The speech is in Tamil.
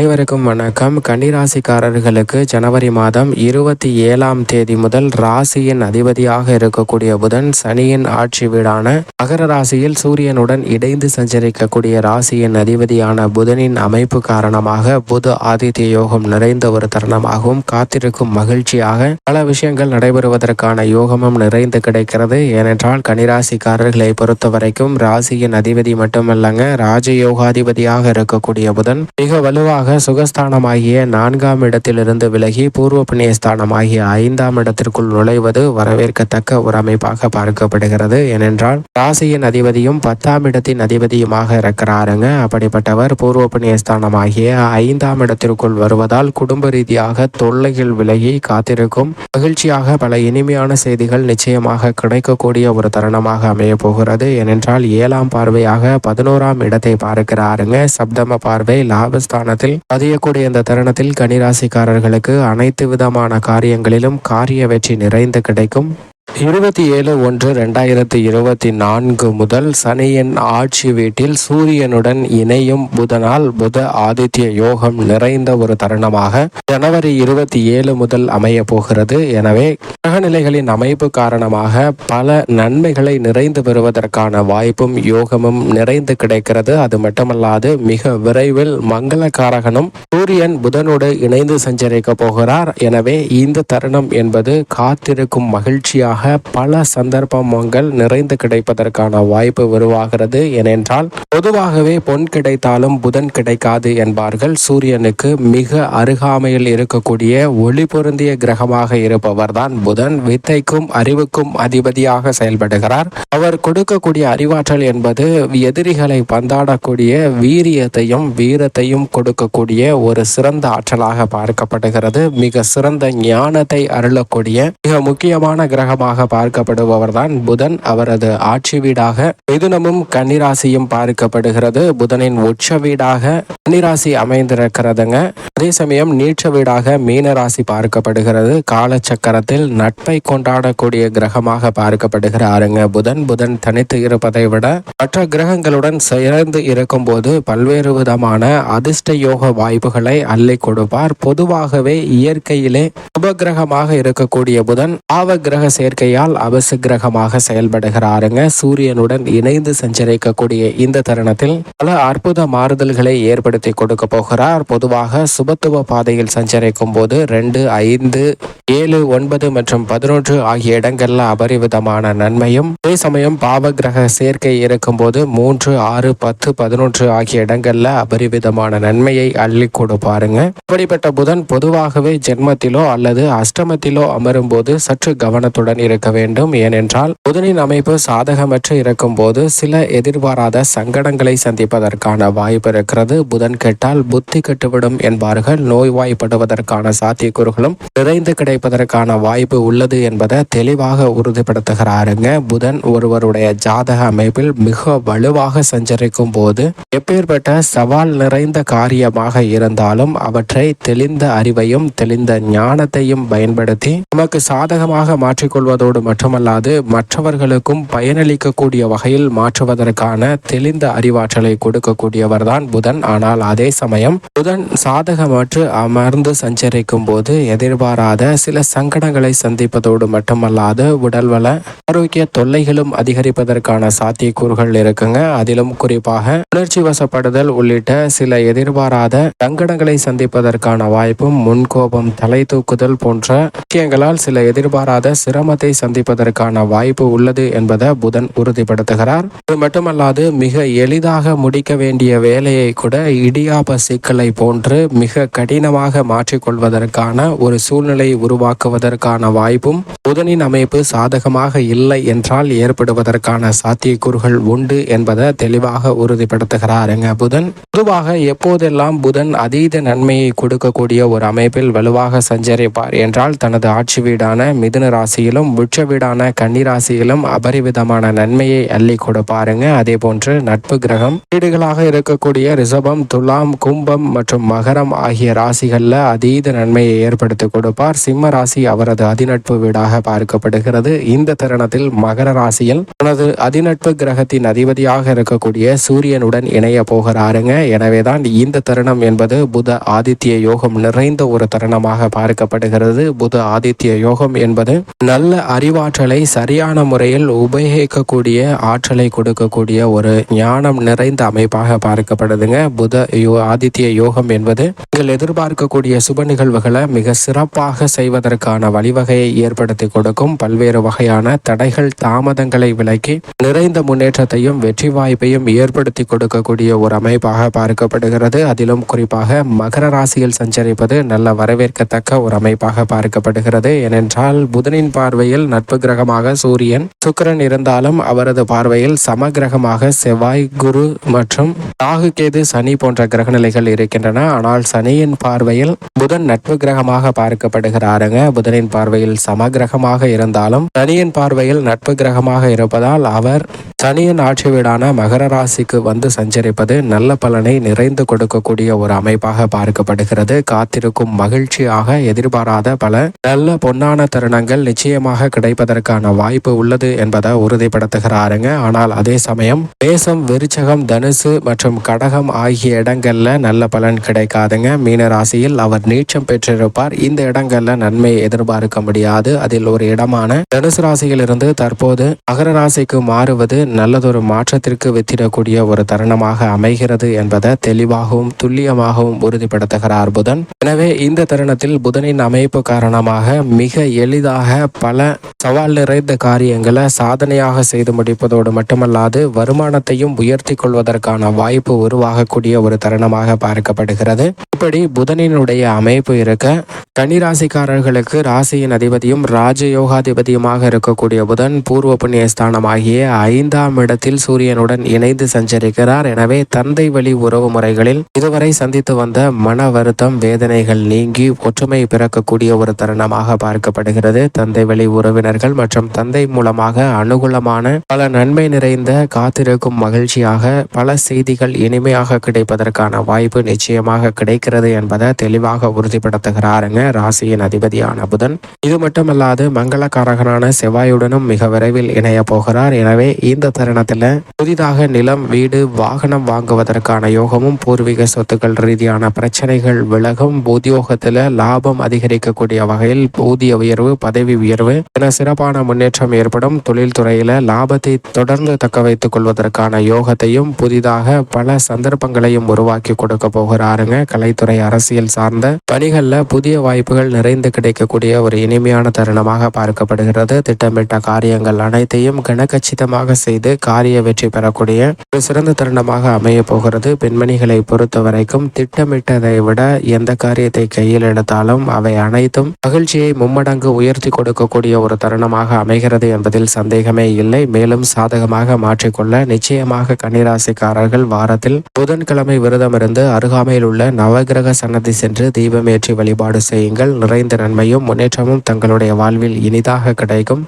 அனைவருக்கும் வணக்கம். கன்னிராசிக்காரர்களுக்கு ஜனவரி மாதம் இருபத்தி ஏழாம் தேதி முதல் ராசியின் அதிபதியாக இருக்கக்கூடிய புதன் சனியின் ஆட்சி வீடான மகர ராசியில் சூரியனுடன் இணைந்து சஞ்சரிக்கக்கூடிய ராசியின் அதிபதியான புதனின் அமைப்பு காரணமாக புத ஆதித்ய யோகம் நிறைந்த ஒரு தருணமாகவும் காத்திருக்கும் மகிழ்ச்சியாக பல விஷயங்கள் நடைபெறுவதற்கான யோகமும் நிறைந்து கிடைக்கிறது. ஏனென்றால் கன்னிராசிக்காரர்களை பொறுத்த வரைக்கும் ராசியின் அதிபதி மட்டுமல்லங்க ராஜயோகாதிபதியாக இருக்கக்கூடிய புதன் மிக வலுவாக சுகஸ்தானமாகிய நான்காம் இடத்திலிருந்து விலகி பூர்வ புண்ணியஸ்தானமாகிய ஐந்தாம் இடத்திற்குள் நுழைவது வரவேற்கத்தக்க ஒரு அமைப்பாக பார்க்கப்படுகிறது. ஏனென்றால் ராசியின் அதிபதியும் பத்தாம் இடத்தின் அதிபதியுமாக இருக்கிறாருங்க. அப்படிப்பட்டவர் பூர்வ புண்ணியஸ்தானமாகிய ஐந்தாம் இடத்திற்குள் வருவதால் குடும்ப ரீதியாக தொல்லைகள் விலகி காத்திருக்கும் மகிழ்ச்சியாக பல இனிமையான செய்திகள் நிச்சயமாக கிடைக்கக்கூடிய ஒரு தருணமாக அமைய போகிறது ஏனென்றால் ஏழாம் பார்வையாக பதினோராம் இடத்தை பார்க்கிறாருங்க. சப்தம பார்வை லாபஸ்தானத்தில் பதியக்கூடிய இந்த தருணத்தில் கனிராசிக்காரர்களுக்கு அனைத்து விதமான காரியங்களிலும் காரிய வெற்றி நிறைந்து கிடைக்கும். இருபத்தி ஏழு ஒன்று ரெண்டாயிரத்தி இருபத்தி நான்கு முதல் சனியின் ஆட்சி வீட்டில் சூரியனுடன் இணையும் புதனால் புத ஆதித்ய யோகம் நிறைந்த ஒரு தருணமாக ஜனவரி இருபத்தி ஏழு முதல் அமைய போகிறது. எனவே கிரகநிலைகளின் அமைப்பு காரணமாக பல நன்மைகளை நிறைந்து பெறுவதற்கான வாய்ப்பும் யோகமும் நிறைந்து கிடைக்கிறது. அது மட்டுமல்லாது மிக விரைவில் மங்களக்காரகனும் சூரியன் புதனோடு இணைந்து சஞ்சரிக்க போகிறார். எனவே இந்த தருணம் என்பது காத்திருக்கும் மகிழ்ச்சியாக பல சந்தர்ப்பங்கள் நிறைந்து கிடைப்பதற்கான வாய்ப்பு உருவாகிறது. ஏனென்றால் பொதுவாகவே பொன் கிடைத்தாலும் புதன் கிடைக்காது என்பார்கள். சூரியனுக்கு மிக அருகாமையில் இருக்கக்கூடிய ஒளி பொருந்திய கிரகமாக இருப்பவர்தான் புதன். வித்தைக்கும் அறிவுக்கும் அதிபதியாக செயல்படுகிறார். அவர் கொடுக்கக்கூடிய அறிவாற்றல் என்பது எதிரிகளை பந்தாடக்கூடிய வீரியத்தையும் வீரத்தையும் கொடுக்கக்கூடிய ஒரு சிறந்த ஆற்றலாக பார்க்கப்படுகிறது. மிக சிறந்த ஞானத்தை அருளக்கூடிய மிக முக்கியமான கிரகமாக பார்க்கப்படுபவர் தான் புதன். அவரது ஆட்சி வீடாக மிதுனமும் கன்னிராசியும் பார்க்கப்படுகிறது. புதனின் உச்ச வீடாக கன்னிராசி அமைந்திருக்கிறதுங்க. அதே சமயம் நீச்ச வீடாக மீனராசி பார்க்கப்படுகிறது. காலச்சக்கரத்தில் நட்பை கொண்டாடக்கூடிய கிரகமாக பார்க்கப்படுகிறாருங்க. புதன் புதன் தனித்து இருப்பதை விட மற்ற கிரகங்களுடன் சேர்ந்து இருக்கும்போது பல்வேறு விதமான அதிர்ஷ்ட யோக வாய்ப்புகளை அள்ளி கொடுப்பார். பொதுவாகவே இயற்கையிலே உபகிரகமாக இருக்கக்கூடிய புதன் பாவ கிரக சேர்க்கையால் அவசு கிரகமாக செயல்படுகிறாருங்க. சூரியனுடன் இணைந்து சஞ்சரிக்கக்கூடிய இந்த தருணத்தில் பல அற்புத மாறுதல்களை ஏற்படுத்தி கொடுக்க போகிறார். பொதுவாக சுபத்துவ பாதையில் சஞ்சரிக்கும் போது ரெண்டு ஐந்து ஏழு ஒன்பது மற்றும் பதினொன்று ஆகிய இடங்கள்ல அபரிவிதமான நன்மையும் அதே சமயம் பாவ கிரக சேர்க்கை இருக்கும்போது மூன்று ஆறு பத்து பதினொன்று ஆகிய இடங்கள்ல அபரிவிதமான நன்மையை அள்ளி கொடுப்பாருங்க இப்படிப்பட்ட புதன் பொதுவாகவே ஜென்மத்திலோ அல்லது அஷ்டமத்திலோ அமரும் போது சற்று கவனத்துடன் இருக்க வேண்டும். ஏனென்றால் புதனின் அமைப்பு சாதகமற்று இருக்கும் போது சில எதிர்பாராத சங்கடங்களை சந்திப்பதற்கான வாய்ப்பு இருக்கிறது. புதன் கெட்டால் புத்தி கெட்டுவிடும் என்பார்கள் நோய்வாய்ப்படுவதற்கான சாத்தியக்கூறுகளும் நிறைந்து கிடைப்பதற்கான வாய்ப்பு உள்ளது என்பதை தெளிவாக உறுதிப்படுத்துகிறாருங்க. புதன் ஒருவருடைய ஜாதக அமைப்பில் மிக வலுவாக சஞ்சரிக்கும் போது எப்பேற்பட்ட சவால் நிறைந்த காரியமாக இருந்தாலும் அவற்றை தெளிந்த அறிவையும் தெளிந்த ஞானத்தையும் பயன்படுத்தி நமக்கு சாதகமாக மாற்றிக்கொள்வதோடு மட்டுமல்லாது மற்றவர்களுக்கும் பயனளிக்கக்கூடிய வகையில் மாற்றுவதற்கான தெளிந்த அறிவாற்றலை கொடுக்கக்கூடியவர் தான் புதன். ஆனால் அதே சமயம் புதன் சாதகமற்று அமர்ந்து சஞ்சரிக்கும் போது எதிர்பாராத சில சங்கடங்களை சந்திப்பதோடு மட்டுமல்லாது உடல்வள ஆரோக்கிய தொல்லைகளும் அதிகரிப்பதற்கான சாத்தியக்கூறுகள் இருக்குங்க. அதிலும் குறிப்பாக உணர்ச்சி வசப்படுதல் உள்ளிட்ட சில எதிர்பாராத சங்கடங்களை சந்திப்பதற்கான வாய்ப்பும் முன்கோபம் தலை தூக்குதல் போன்ற விஷயங்களால் சில எதிர்பாராத சிரமத்தை சந்திப்பதற்கான வாய்ப்பு உள்ளது என்பதை புதன் உறுதிப்படுத்துகிறார். அது மட்டுமல்லாது மிக எளிதாக முடிக்க வேண்டிய வேலையை கூட இடியாப சிக்கலை போன்று மிக மிக கடினமாக மாற்றிக்கொள்வதற்கான ஒரு சூழ்நிலையை உருவாக்குவதற்கான வாய்ப்பும் புதனின் அமைப்பு சாதகமாக இல்லை என்றால் ஏற்படுவதற்கான சாத்தியக்கூறுகள் உண்டு என்பதை தெளிவாக உறுதிப்படுத்துகிறாருங்க புதன். பொதுவாக எப்போதெல்லாம் புதன் அதீத நன்மையை கொடுக்கக்கூடிய ஒரு அமைப்பில் வலுவாக சஞ்சரிப்பார் என்றால் தனது ஆட்சி வீடான மிதுன ராசியிலும் உச்ச வீடான கன்னி ராசியிலும் அபரிவிதமான நன்மையை அள்ளி கொடுப்பாருங்க. அதே போன்று நட்பு கிரகம் வீடுகளாக இருக்கக்கூடிய ரிஷபம் துலாம் கும்பம் மற்றும் மகரம் ஆகிய ராசிகளில் அதீத நன்மையை ஏற்படுத்தி கொடுப்பார். சிம்ம ராசி அவரது அதிநட்பு வீடாக பார்க்கப்படுகிறது. இந்த தருணத்தில் மகர ராசியில் தனது அதிநட்பு கிரகத்தின் அதிபதியாக இருக்கக்கூடிய சூரியனுடன் இணைய போகிறாருங்க. எனவேதான் இந்த தருணம் என்பது புத ஆதித்ய யோகம் நிறைந்த ஒரு தருணமாக பார்க்கப்படுகிறது. புத ஆதித்ய யோகம் என்பது நல்ல அறிவாற்றலை சரியான முறையில் உபயோகிக்கக்கூடிய ஆற்றலை கொடுக்கக்கூடிய ஒரு ஞானம் நிறைந்த அமைப்பாக பார்க்கப்படுதுங்க. புத யோ- ஆதித்ய யோகம் என்பது நீங்கள் எதிர்பார்க்கக்கூடிய சுப நிகழ்வுகளை மிக சிறப்பாக செய்வதற்கான வழிவகையை ஏற்படுத்தி கொடுக்கும் பல்வேறு வகையான தடைகள் தாமதங்களை விலக்கி நிறைந்த முன்னேற்றத்தையும் வெற்றி வாய்ப்பையும் ஏற்படுத்தி கொடுக்கக்கூடிய ஒரு அமைப்பாக பார்க்கப்படுகிறது. அதிலும் குறிப்பாக மகர ராசியில் சஞ்சரிப்பது நல்ல வரவேற்கத்தக்க ஒரு அமைப்பாக பார்க்கப்படுகிறது. ஏனென்றால் புதனின் பார்வையில் நட்பு கிரகமாக சூரியன் சுக்கிரன் இருந்தாலும் அவரது பார்வையில் சம கிரகமாக செவ்வாய் குரு மற்றும் ராகு கேது சனி போன்ற கிரகநிலைகள் இருக்கின்றன. ஆனால் சனி சனியின் பார்வையில் புதன் நட்பு கிரகமாக பார்க்கப்படுகிறாருங்க. புதனின் பார்வையில் சமகிரகமாக இருந்தாலும் சனியின் பார்வையில் நட்பு கிரகமாக இருப்பதால் அவர் சனியின் ஆட்சி வீடான மகர ராசிக்கு வந்து சஞ்சரிப்பது நல்ல பலனை நிறைந்து கொடுக்கக்கூடிய ஒரு அமைப்பாக பார்க்கப்படுகிறது. காத்திருக்கும் மகிழ்ச்சியாக எதிர்பாராத பல நல்ல பொன்னான தருணங்கள் நிச்சயமாக கிடைப்பதற்கான வாய்ப்பு உள்ளது என்பதை உறுதிப்படுத்துகிறாருங்க. ஆனால் அதே சமயம் மேசம் விருச்சகம் தனுசு மற்றும் கடகம் ஆகிய இடங்கள்ல நல்ல பலன் கிடைக்காதுங்க. மீன ராசியில் அவர் நீச்சம் பெற்றிருப்பார். இந்த இடங்கள்ல நன்மை எதிர்பார்க்க முடியாது. அதில் ஒரு இடமான தனுசு ராசியிலிருந்து தற்போது மகர ராசிக்கு மாறுவது நல்லதொரு மாற்றத்திற்கு வித்திடக்கூடிய ஒரு தருணமாக அமைகிறது என்பதை தெளிவாகவும் துல்லியமாகவும் உறுதிப்படுத்துகிறார் புதன். எனவே இந்த தருணத்தில் புதனின் அமைப்பு காரணமாக மிக எளிதாக பல சவால் நிறைந்த காரியங்களை சாதனையாக செய்து முடிப்பதோடு மட்டுமல்லாது வருமானத்தையும் உயர்த்தி கொள்வதற்கான வாய்ப்பு உருவாகக்கூடிய ஒரு தருணமாக பார்க்கப்படுகிறது. இப்படி புதனினுடைய அமைப்பு இருக்க கன்னிராசிக்காரர்களுக்கு ராசியின் அதிபதியும் ராஜயோகாதிபதியுமாக இருக்கக்கூடிய புதன் பூர்வ புண்ணிய ஸ்தானமாகிய ஐந்தாம் இடத்தில் சூரியனுடன் இணைந்து சஞ்சரிக்கிறார். எனவே தந்தை வழி உறவு முறைகளில் இதுவரை சந்தித்து வந்த மன வருத்தம் வேதனைகள் நீங்கி ஒற்றுமை பிறக்கக்கூடிய ஒரு தருணமாக பார்க்கப்படுகிறது. தந்தை வழி உறவினர்கள் மற்றும் தந்தை மூலமாக அனுகூலமான பல நன்மை நிறைந்த காத்திருக்கும் மகிழ்ச்சியாக பல செய்திகள் இனிமையாக கிடைப்பதற்கான வாய்ப்பு நிச்சயமாக கிடைக்கிறது. என்பதை தெளிவாக உறுதிப்படுத்துகிறாருங்க ராசியின் அதிபதியான புதன். இது மட்டுமல்லாது மங்களகாரகனான செவ்வாயுடனும் மிக விரைவில் இணைய போகிறார். எனவே இந்த தருணத்தில் புதிதாக நிலம் வீடு வாகனம் வாங்குவதற்கான யோகமும் பூர்வீக சொத்துக்கள் ரீதியான பிரச்சனைகள் விலகும். உத்தியோகத்தில் லாபம் அதிகரிக்கக்கூடிய வகையில் ஊதிய உயர்வு பதவி உயர்வு என சிறப்பான முன்னேற்றம் ஏற்படும். தொழில்துறையில லாபத்தை தொடர்ந்து தக்க வைத்துக் கொள்வதற்கான யோகத்தையும் புதிதாக பல சந்தர்ப்பங்களையும் உருவாக்கி கொடுக்க போகிறாருங்க. கலை கலைத்துறை அரசியல் சார்ந்த பணிகள்ல புதிய வாய்ப்புகள் நிறைந்து கிடைக்கக்கூடிய ஒரு இனிமையான தருணமாக பார்க்கப்படுகிறது. திட்டமிட்ட காரியங்கள் அனைத்தையும் கனகச்சிதமாக செய்து காரிய வெற்றி பெறக்கூடிய ஒரு சிறந்த தருணமாக அமைய போகிறது. பெண்மணிகளை பொறுத்த வரைக்கும் திட்டமிட்டதை விட எந்த காரியத்தை கையில் எடுத்தாலும் அவை அனைத்தும் மகிழ்ச்சியை மும்மடங்கு உயர்த்தி கொடுக்கக்கூடிய ஒரு தருணமாக அமைகிறது என்பதில் சந்தேகமே இல்லை. மேலும் சாதகமாக மாற்றிக்கொள்ள நிச்சயமாக கன்னிராசிக்காரர்கள் வாரத்தில் புதன்கிழமை விரதமிருந்து அருகாமையில் உள்ள நவகிரக சன்னதி சென்று தீபமேற்றி வழிபாடு செய்யுங்கள். நிறைந்த நன்மையும் முன்னேற்றமும் தங்களுடைய வாழ்வில் இனிதாக கிடைக்கும்.